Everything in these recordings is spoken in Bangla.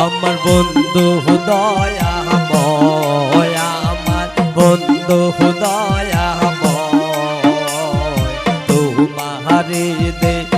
আমার বন্ধু দয়া ময় আমার বন্ধু দয়া তোমারে দেখিবার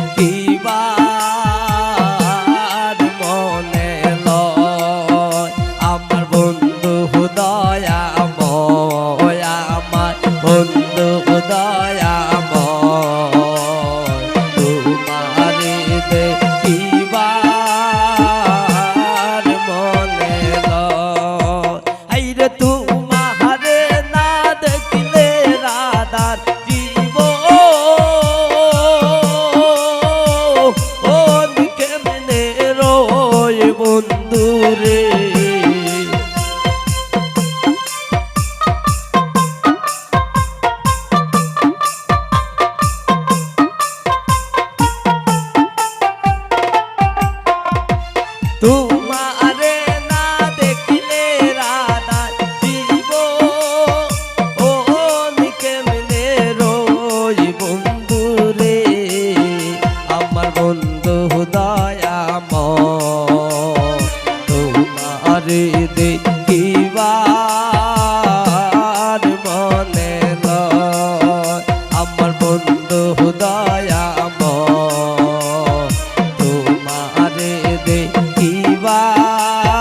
はい。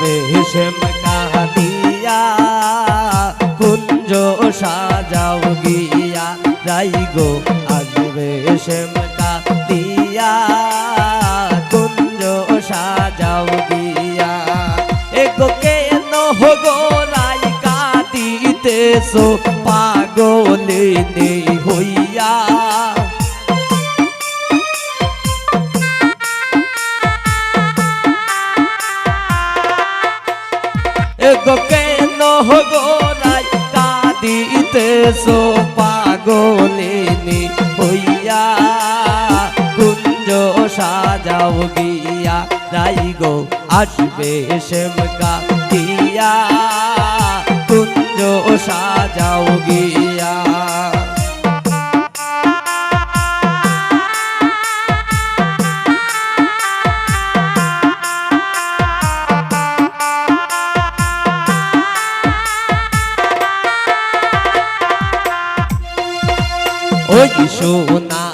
আসবে হেসেম কাহাদিয়া কুঞ্জ সাজাও গিয়া, যাই গো আসবে হেসেম কাহাদিয়া কুঞ্জ সাজাও গিয়া। এগো কেন হগো রাই কাঁদিতেছো পাগলিনী হইয়া? সাজাও গিয়া যাই গো আসবে শ্যামকা গিয়া কুঞ্জ সাজাও গিয়া ওই শোনা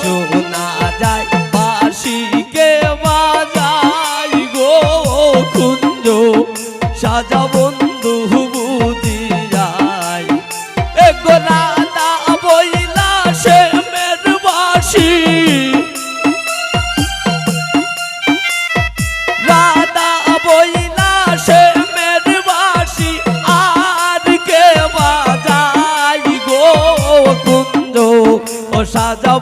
শোনা যায় বাসিকে বাজাই গো কুঞ্জ। সাজা বন্ধু বুঝিয়াই। এ গোরাদা বইলা সে মের বাসি রাধা বইলা সে সাজা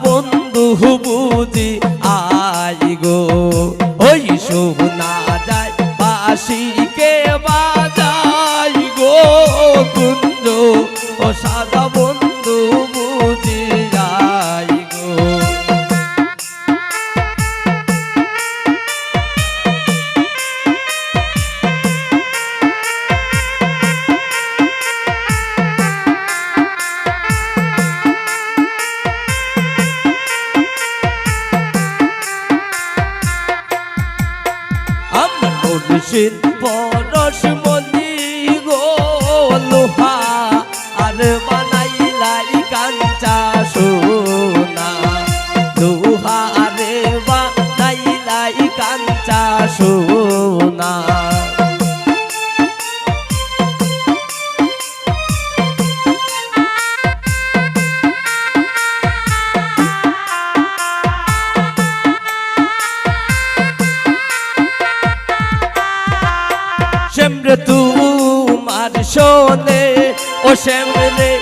মুর্শিদ পরশ মনি গো লোহা আর বানাইলাই কাঞ্চা সোনা। লোহা আর বানাইলাই কাঞ্চা সোনা। ও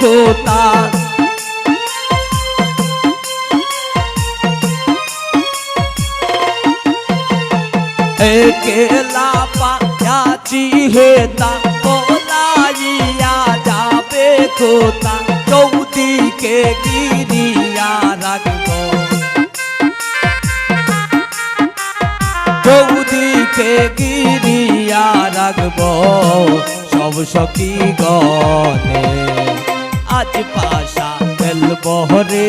কোতা একেলা পায়াছি হে তা পোলাইয়া যাবে কোতা চৌদিকে গিরিয়া রাখব। চৌদিকে গিরিয়া রাখব সব সখী গনে আজ পাশা খেলব রে